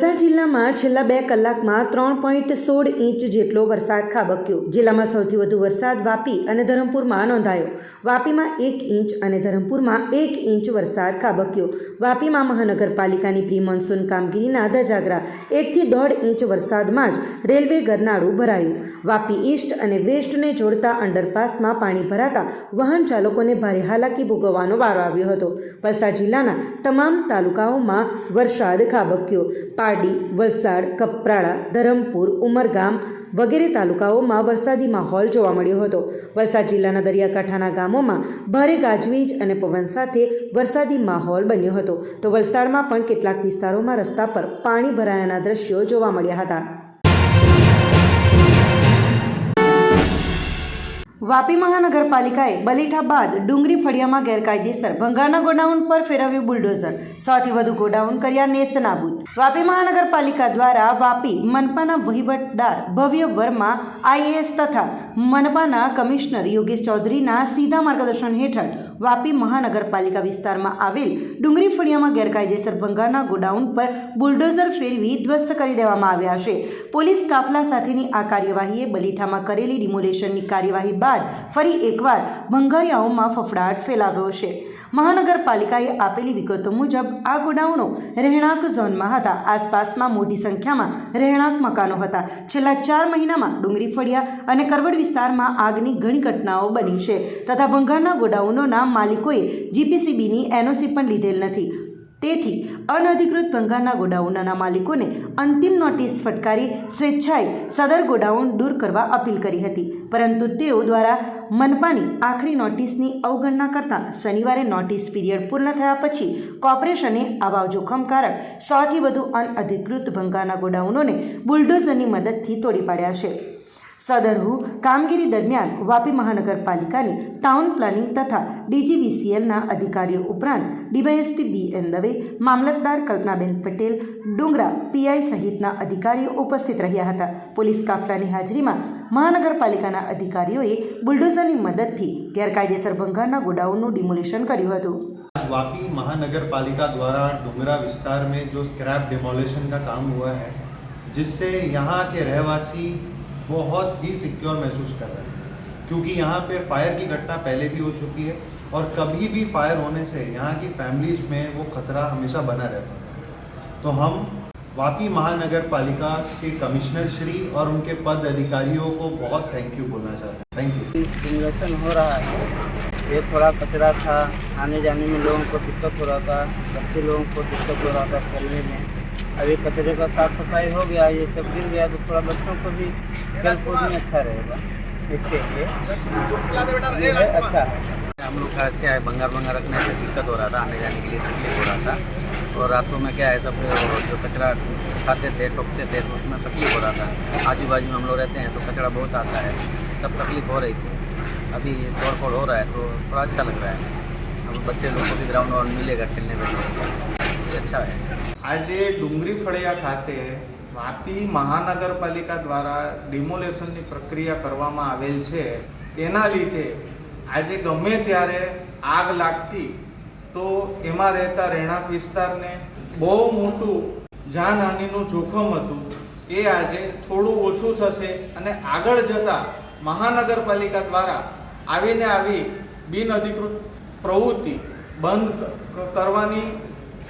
વલસાડ જિલ્લામાં છેલ્લા બે કલાકમાં ત્રણ પોઈન્ટ સોળ ઇંચ જેટલો વરસાદ ખાબક્યો. જિલ્લામાં સૌથી વધુ વરસાદ વાપી અને ધરમપુરમાં નોંધાયો. વાપીમાં એક ઇંચ અને ધરમપુરમાં એક ઇંચ વરસાદ ખાબક્યો. વાપીમાં મહાનગરપાલિકાની પ્રી મોન્સૂન કામગીરીના ધજાગરા એકથી દોઢ ઇંચ વરસાદમાં જ રેલવે ગરનાળું ભરાયું. વાપી ઈસ્ટ અને વેસ્ટને જોડતા અંડરપાસમાં પાણી ભરાતા વાહન ચાલકોને ભારે હાલાકી ભોગવવાનો વારો આવ્યો હતો. વલસાડ જિલ્લાના તમામ તાલુકાઓમાં વરસાદ ખાબક્યો. પારડી વલસાડ, કપરાડા, ધરમપુર, ઉમરગામ વગેરે તાલુકાઓમાં વરસાદી માહોલ જોવા મળ્યો હતો. વલસાડ જિલ્લાના દરિયાકાંઠાના ગામોમાં ભારે ગાજવીજ અને પવન સાથે વરસાદી માહોલ બન્યો હતો. તો વલસાડમાં પણ કેટલાક વિસ્તારોમાં રસ્તા પર પાણી ભરાયાના દ્રશ્યો જોવા મળ્યા હતા. વાપી મહાનગરપાલિકાએ બલીઠા બાદ ડુંગરી ફળિયામાં ગેરકાયદેસર ભંગારના ગોડાઉન પર ફેરવ્યું બુલડોઝર. સૌથી વધુ ગોડાઉન કર્યા નેસ્ત નાબૂદ. વાપી મહાનગરપાલિકા દ્વારા વાપી મનપાના વહીવટદાર ભવ્ય વર્મા, આઈએએસ તથા મનપાના કમિશનર યોગેશ ચૌધરીના સીધા માર્ગદર્શન હેઠળ વાપી મહાનગરપાલિકા વિસ્તારમાં આવેલ ડુંગરી ફળિયામાં ગેરકાયદેસર ભંગારના ગોડાઉન પર બુલડોઝર ફેરવી ધ્વસ્ત કરી દેવામાં આવ્યા છે. પોલીસ કાફલા સાથેની આ કાર્યવાહીએ બલીઠામાં કરેલી ડિમોલેશનની કાર્યવાહી બાદ ફરી એકવાર ભંગારિયાઓમાં ફફડાટ ફેલાવ્યો છે. મહાનગરપાલિકાએ આપેલી વિગતો મુજબ, આ ગોડાઉનો રહેણાંક ઝોનમાં હતા. આસપાસમાં મોટી સંખ્યામાં રહેણાંક મકાનો હતા. છેલ્લા ચાર મહિનામાં ડુંગરી ફળિયા અને કરવડ વિસ્તારમાં આગની ઘણી ઘટનાઓ બની છે. તથા ભંગારના ગોડાઉનોના માલિકોએ જીપીસીબીની એનઓસી પણ લીધેલ નથી. તેથી અનધિકૃત ભંગારના ગોડાઉનના માલિકોને અંતિમ નોટિસ ફટકારી સ્વેચ્છાએ સદર ગોડાઉન દૂર કરવા અપીલ કરી હતી. પરંતુ તેઓ દ્વારા મનપાની આખરી નોટિસની અવગણના કરતાં શનિવારે નોટિસ પીરિયડ પૂર્ણ થયા પછી કોર્પોરેશને આવા જોખમકારક સોથી વધુ અનઅધિકૃત ભંગારના ગોડાઉનોને બુલડોઝરની મદદથી તોડી પાડ્યા છે. સદરહુ કામગીરી દરમિયાન વાપી મહાનગરપાલિકાની ટાઉન પ્લાનિંગ તથા ડીજીવીસીએલના અધિકારીઓ ઉપરાંત ડીવાયએસપી બી એન દવે મામલતદાર કલ્પનાબેન પટેલ ડુંગરા પીઆઈ સહિતના અધિકારીઓ ઉપસ્થિત રહ્યા હતા પોલીસ કાફલાની હાજરીમાં મહાનગરપાલિકાના અધિકારીઓએ બુલડોઝરની મદદથી ગેરકાયદેસર ભંગારના ગોડાઉનનું ડિમોલિશન કર્યું હતું वापी महानगर पालिका द्वारा डुंगरा विस्तार में जो स्क्रैप डिमोलिशन का काम हुआ है जिससे यहाँ के रहवासी बहुत ही सिक्योर महसूस कर रहे हैं। क्योंकि यहाँ पे फायर की घटना पहले भी हो चुकी है और कभी भी फायर होने से यहाँ की फैमिलीज़ में वो खतरा हमेशा बना रहता है। तो हम वापी महानगर पालिका के कमिश्नर श्री और उनके पद अधिकारियों को बहुत थैंक यू बोलना चाहते हैं। थैंक यू सिमुलेशन हो रहा है। ये थोड़ा कचरा था। आने जाने में लोगों को दिक्कत हो रहा था। बच्चे लोगों को दिक्कत हो रहा था। खेलने में अभी कचरे का साफ़ सफ़ाई हो गया, ये सब गिर गया तो थोड़ा बच्चों को भी खेल कूद में अच्छा रहेगा, इसके लिए। अच्छा। हम लोग का क्या है बंगार बंगार रखने से दिक्कत हो रहा था, आने जाने के लिए तकलीफ़ हो रहा था। और रातों में क्या है, सब जो कचरा खाते थे टोकते थे तो उसमें तकलीफ़ हो रहा था। आजू बाजू में हम लोग रहते हैं तो कचरा बहुत आता है, सब तकलीफ़ हो रही थी। अभी तोड़ फोड़ हो रहा है तो थोड़ा अच्छा लग रहा है। अब बच्चे लोग को भी ग्राउंड और मिलेगा खेलने में। अच्छा है આજે ડુંગરી ફળિયા ખાતે વાપી મહાનગરપાલિકા દ્વારા ડિમોલેશનની પ્રક્રિયા કરવામાં આવેલ છે તેના લીધે આજે ગમે ત્યારે આગ લાગતી તો એમાં રહેતા રહેણાંક વિસ્તારને બહુ મોટું જાનહાનિનું જોખમ હતું એ આજે થોડું ઓછું થશે અને આગળ જતાં મહાનગરપાલિકા દ્વારા આવીને આવી બિનઅધિકૃત પ્રવૃત્તિ બંધ ક- કરવાની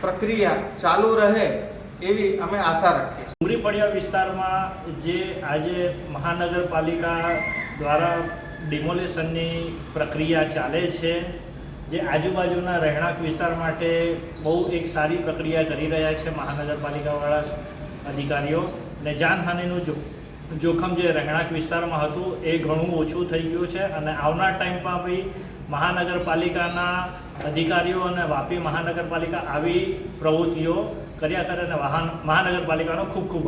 પ્રક્રિયા ચાલુ રહે એવી અમે આશા રાખીએ ડુંગળી પડ્યા વિસ્તારમાં જે આજે મહાનગરપાલિકા દ્વારા ડિમોલેશનની પ્રક્રિયા ચાલે છે, જે આજુબાજુના રહેણાંક વિસ્તાર માટે બહુ એક સારી પ્રક્રિયા કરી રહ્યા છે મહાનગરપાલિકાવાળા અધિકારીઓ. ને જાનહાનિનું જો જોખમ જે રહેણાંક વિસ્તારમાં હતું એ ઘણું ઓછું થઈ ગયું છે અને આવનાર ટાઈમમાં બી મહાનગરપાલિકાના અધિકારીઓ અને વાપી મહાનગરપાલિકા આવી પ્રવૃત્તિઓ કર્યા કરે અને વાહન મહાનગરપાલિકાનો ખૂબ ખૂબ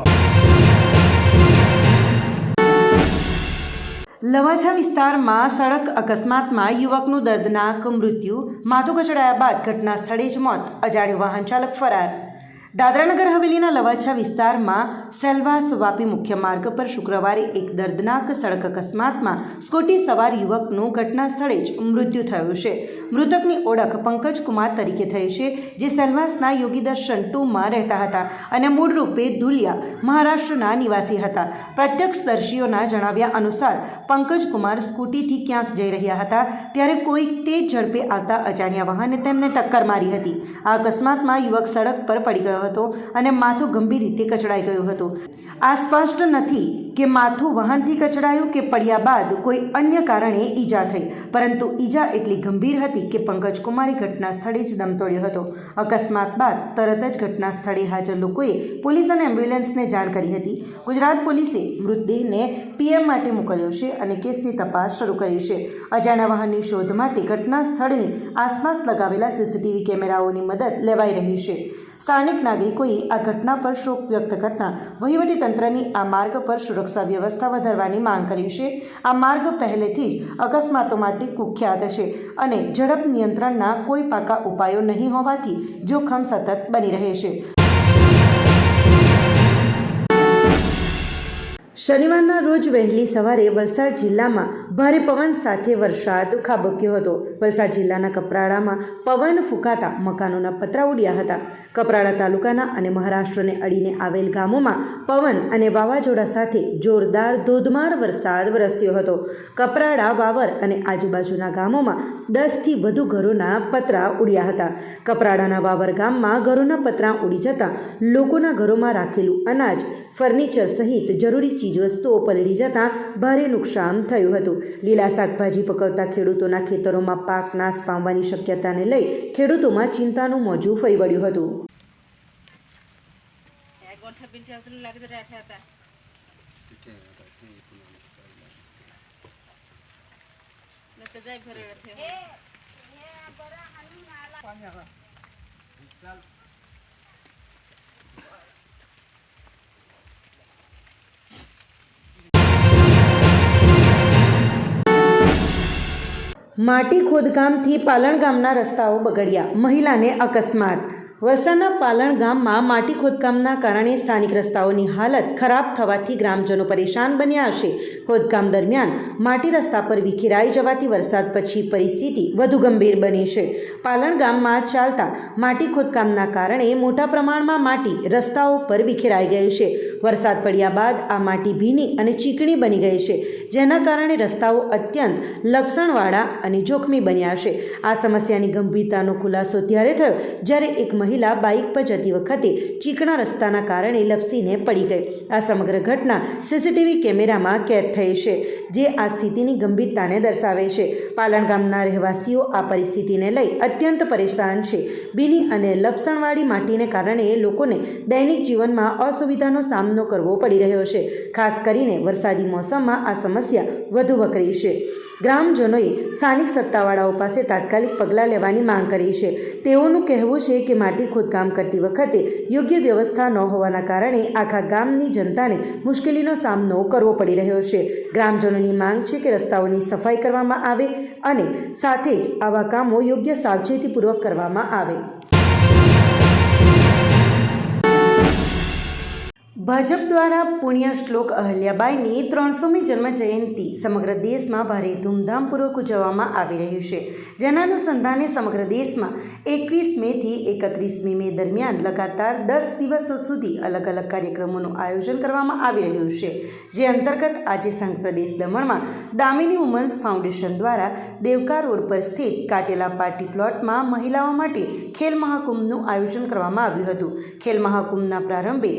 લવાછા વિસ્તારમાં સડક અકસ્માતમાં યુવકનું દર્દનાક મૃત્યુ, માથું કચડાયા બાદ ઘટના સ્થળે જ મોત, અજાણ્યો વાહન ચાલક ફરાર. દાદરાનગર હવેલીના લવાછા વિસ્તારમાં સેલવાસ વાપી મુખ્ય માર્ગ પર શુક્રવારે એક દર્દનાક સડક અકસ્માતમાં સ્કૂટી સવાર યુવકનું ઘટના સ્થળે જ મૃત્યુ થયું છે. મૃતકની ઓળખ પંકજ કુમાર તરીકે થઈ છે, જે સેલવાસના યોગી દર્શન ટુમાં રહેતા હતા અને મૂળરૂપે ધુલિયા, મહારાષ્ટ્રના નિવાસી હતા. પ્રત્યક્ષદર્શીઓના જણાવ્યા અનુસાર, પંકજ કુમાર સ્કૂટીથી ક્યાંક જઈ રહ્યા હતા, ત્યારે કોઈ તેજ ઝડપે આવતા અજાણ્યા વાહને તેમને ટક્કર મારી હતી. આ અકસ્માતમાં યુવક સડક પર પડી ગયો હતો અને માથું ગંભીર રીતે કચડાઈ ગયું હતું. આ સ્પષ્ટ નથી કે માથું વાહનથી કચડાયું કે પડ્યા બાદ કોઈ અન્ય કારણે ઈજા થઈ, પરંતુ ઈજા એટલી ગંભીર હતી કે પંકજ કુમારે ઘટના સ્થળે જ દમ તોડ્યો હતો. અકસ્માત બાદ તરત જ ઘટના સ્થળે હાજર લોકોએ પોલીસ અને એમ્બ્યુલન્સને જાણ કરી હતી. ગુજરાત પોલીસે મૃતદેહને પીએમ માટે મોકલ્યો છે અને કેસની તપાસ શરૂ કરી છે. અજાણ્યા વાહનની શોધ માટે ઘટના સ્થળની આસપાસ લગાવેલા સીસીટીવી કેમેરાઓની મદદ લેવાઈ રહી છે. સ્થાનિક નાગરિકોએ આ ઘટના પર શોક વ્યક્ત કરતા વહીવટીતંત્રની આ માર્ગ પર સુરક્ષા વ્યવસ્થા વધારવાની માંગ કરી છે. આ માર્ગ પહેલેથી જ અકસ્માતો માટે કુખ્યાત છે અને ઝડપ નિયંત્રણના કોઈ પાકા ઉપાયો નહીં હોવાથી જોખમ સતત બની રહે છે. શનિવારના રોજ વહેલી સવારે વલસાડ જિલ્લામાં ભારે પવન સાથે વરસાદ ખાબક્યો હતો. વલસાડ જિલ્લાના કપરાડામાં પવન ફૂંકાતા મકાનોના પતરા ઉડ્યા હતા. કપરાડા તાલુકાના અને મહારાષ્ટ્રને અડીને આવેલ ગામોમાં પવન અને વાવાઝોડા સાથે જોરદાર ધોધમાર વરસાદ વરસ્યો હતો. કપરાડા, વાવર અને આજુબાજુના ગામોમાં દસથી વધુ ઘરોના પતરા ઉડ્યા હતા. કપરાડાના વાવર ગામમાં ઘરોના પતરા ઉડી જતાં લોકોના ઘરોમાં રાખેલું અનાજ ફર્નિચર સહિત જરૂરી ચીજવસ્તુઓ પલળી જતાં ભારે નુકસાન થયું હતું. લીલા શાકભાજી પકવતા ખેડૂતોના ખેતરોમાં પાક નાશ પામવાની શક્યતાને લઈ ખેડૂતોમાં ચિંતાનું મોજું ફરી વળ્યું હતું. गोठा માટી ખોદકામથી પાલણ ગામના રસ્તાઓ બગડ્યા. મહિલાને અકસ્માત વલસાડના પાલણ ગામમાં માટી ખોદકામના કારણે સ્થાનિક રસ્તાઓની હાલત ખરાબ થવાથી ગ્રામજનો પરેશાન બન્યા હશે. ખોદકામ દરમિયાન માટી રસ્તા પર વિખેરાઈ જવાથી વરસાદ પછી પરિસ્થિતિ વધુ ગંભીર બની છે. પાલણ ગામમાં ચાલતા માટી ખોદકામના કારણે મોટા પ્રમાણમાં માટી રસ્તાઓ પર વિખેરાઈ ગઈ છે. વરસાદ પડ્યા બાદ આ માટી ભીની અને ચીકણી બની ગઈ છે, જેના કારણે રસ્તાઓ અત્યંત લપસણવાળા અને જોખમી બન્યા છે. આ સમસ્યાની ગંભીરતાનો ખુલાસો ત્યારે થયો જ્યારે એક મહિલા બાઇક પર જતી વખતે ચીકણા રસ્તાના કારણે લપસીને પડી ગઈ. આ સમગ્ર ઘટના સીસીટીવી કેમેરામાં કેદ થઈ છે, જે આ સ્થિતિની ગંભીરતાને દર્શાવે છે. પાલણ ગામના રહેવાસીઓ આ પરિસ્થિતિને લઈ અત્યંત પરેશાન છે. ભીની અને લપસણવાળી માટીને કારણે લોકોને દૈનિક જીવનમાં અસુવિધાનો સામનો કરવો પડી રહ્યો છે. ખાસ કરીને વરસાદી મોસમમાં આ સમસ્યા વધુ વકરી છે. ગ્રામજનોએ સ્થાનિક સત્તાવાળાઓ પાસે તાત્કાલિક પગલાં લેવાની માંગ કરી છે. તેઓનું કહેવું છે કે માટી ખોદકામ કરતી વખતે યોગ્ય વ્યવસ્થા ન હોવાના કારણે આખા ગામની જનતાને મુશ્કેલીનો સામનો કરવો પડી રહ્યો છે. ગ્રામજનોની માંગ છે કે રસ્તાઓની સફાઈ કરવામાં આવે અને સાથે જ આવા કામો યોગ્ય સાવચેતીપૂર્વક કરવામાં આવે. ભાજપ દ્વારા પુણ્ય શ્લોક અહલ્યાબાઈની ત્રણસોમી જન્મજયંતિ સમગ્ર દેશમાં ભારે ધૂમધામપૂર્વક ઉજવવામાં આવી રહ્યું છે. જેના અનુસંધાને સમગ્ર દેશમાં એકવીસ મેથી એકત્રીસમી મે દરમિયાન લગાતાર દસ દિવસો સુધી અલગ અલગ કાર્યક્રમોનું આયોજન કરવામાં આવી રહ્યું છે. જે અંતર્ગત આજે સંઘ પ્રદેશ દમણમાં દામિની વુમન્સ ફાઉન્ડેશન દ્વારા દેવકા રોડ પર સ્થિત કાટેલા પાર્ટી પ્લોટમાં મહિલાઓ માટે ખેલ મહાકુંભનું આયોજન કરવામાં આવ્યું હતું. ખેલ મહાકુંભના પ્રારંભે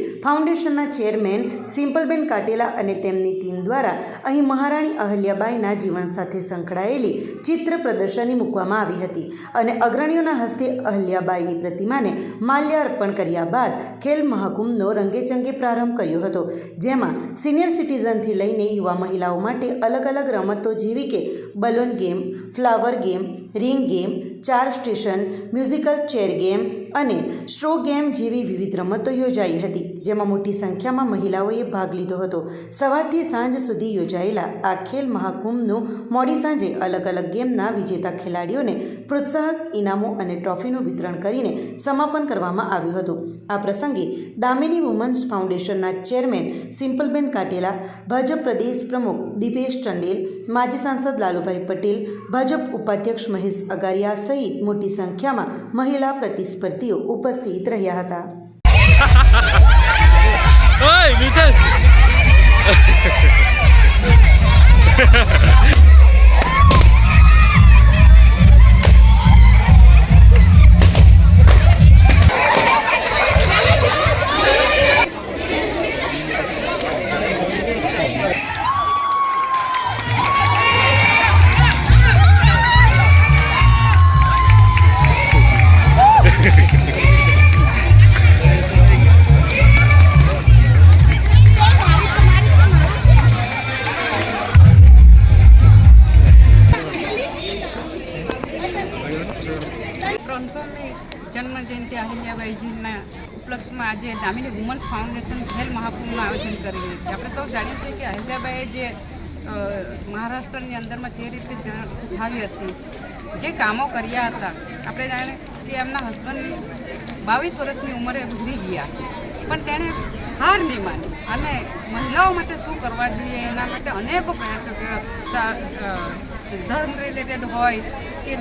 ફાઉન્ડેશનના ચેરમેન સિમ્પલબેન કાટેલા અને તેમની ટીમ દ્વારા અહીં મહારાણી અહલ્યાબાઈના જીવન સાથે સંકળાયેલી ચિત્ર પ્રદર્શની મૂકવામાં આવી હતી અને અગ્રણીઓના હસ્તે અહલ્યાબાઈની પ્રતિમાને માલ્યાર્પણ કર્યા બાદ ખેલ મહાકુંભનો રંગેચંગે પ્રારંભ કર્યો હતો, જેમાં સિનિયર સિટીઝનથી લઈને યુવા મહિલાઓ માટે અલગ અલગ રમતો જેવી કે balloon game, flower game, ring game, ચાર સ્ટેશન, મ્યુઝિકલ ચેર ગેમ અને સ્ટ્રો ગેમ જેવી વિવિધ રમતો યોજાઈ હતી, જેમાં મોટી સંખ્યામાં મહિલાઓએ ભાગ લીધો હતો. સવારથી સાંજ સુધી યોજાયેલા આ ખેલ મહાકુંભનું મોડી સાંજે અલગ અલગ ગેમના વિજેતા ખેલાડીઓને પ્રોત્સાહક ઇનામો અને ટ્રોફીનું વિતરણ કરીને સમાપન કરવામાં આવ્યું હતું. આ પ્રસંગે દામિની વુમન્સ ફાઉન્ડેશનના ચેરમેન સિમ્પલબેન કાટેલા, ભાજપ પ્રદેશ પ્રમુખ દીપેશ ટંડેલ, માજી સાંસદ લાલુભાઈ પટેલ, ભાજપ ઉપાધ્યક્ષ મહેશ અગારિયા સહિત મોટી સંખ્યામાં મહિલા પ્રતિસ્પર્ધીઓ ઉપસ્થિત રહ્યા હતા. ઓય દામિની વુમન્સ ફાઉન્ડેશન ખેલ મહાકુંભનું આયોજન કરી રહી છે. આપણે સૌ જાણીએ છીએ કે અહિલ્યાબાઈએ જે મહારાષ્ટ્રની અંદરમાં જે રીતે ઉઠાવી હતી, જે કામો કર્યા હતા, આપણે જાણે કે એમના હસબન્ડ બાવીસ વર્ષની ઉંમરે ગુજરી ગયા. પણ તેણે હાર નહીં માની અને મહિલાઓ માટે શું કરવા જોઈએ, એના માટે અનેકો પ્રયાસો કર્યા. ધર્મ રિલેટેડ હોય કે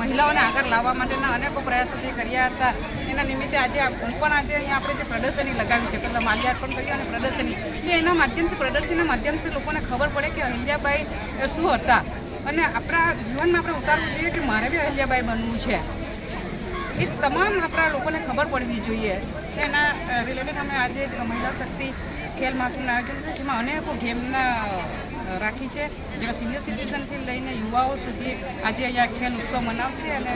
મહિલાઓને આગળ લાવવા માટેના અનેકો પ્રયાસો જે કર્યા હતા. એના નિમિત્તે આજે હું પણ આજે અહીંયા આપણે જે પ્રદર્શની લગાવી છે, પહેલાં માલ્યાર્પણ કર્યું અને પ્રદર્શની. એ એના માધ્યમથી, પ્રદર્શનના માધ્યમથી લોકોને ખબર પડે કે અહિલ્યાબાઈ શું હતા? અને આપણા જીવનમાં આપણે ઉતારવું જોઈએ કે મારે બી અહિલ્યાબાઈ બનવું છે. એ તમામ આપણા લોકોને ખબર પડવી જોઈએ. એના રિલેટેડ અમે આજે મહિલા શક્તિ ખેલ મહાકુંભનું આયોજન છે, જેમાં અનેકો ગેમના રાખી છે. જેમાં સિનિયર સિટીઝનથી લઈને યુવાઓ સુધી આજે અહીંયા ખેલ ઉત્સવ મનાવશે અને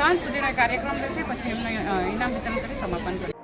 સાંજ સુધીના કાર્યક્રમ રહેશે. પછી એમને ઇનામ વિતરણ કરી સમાપન કરશે.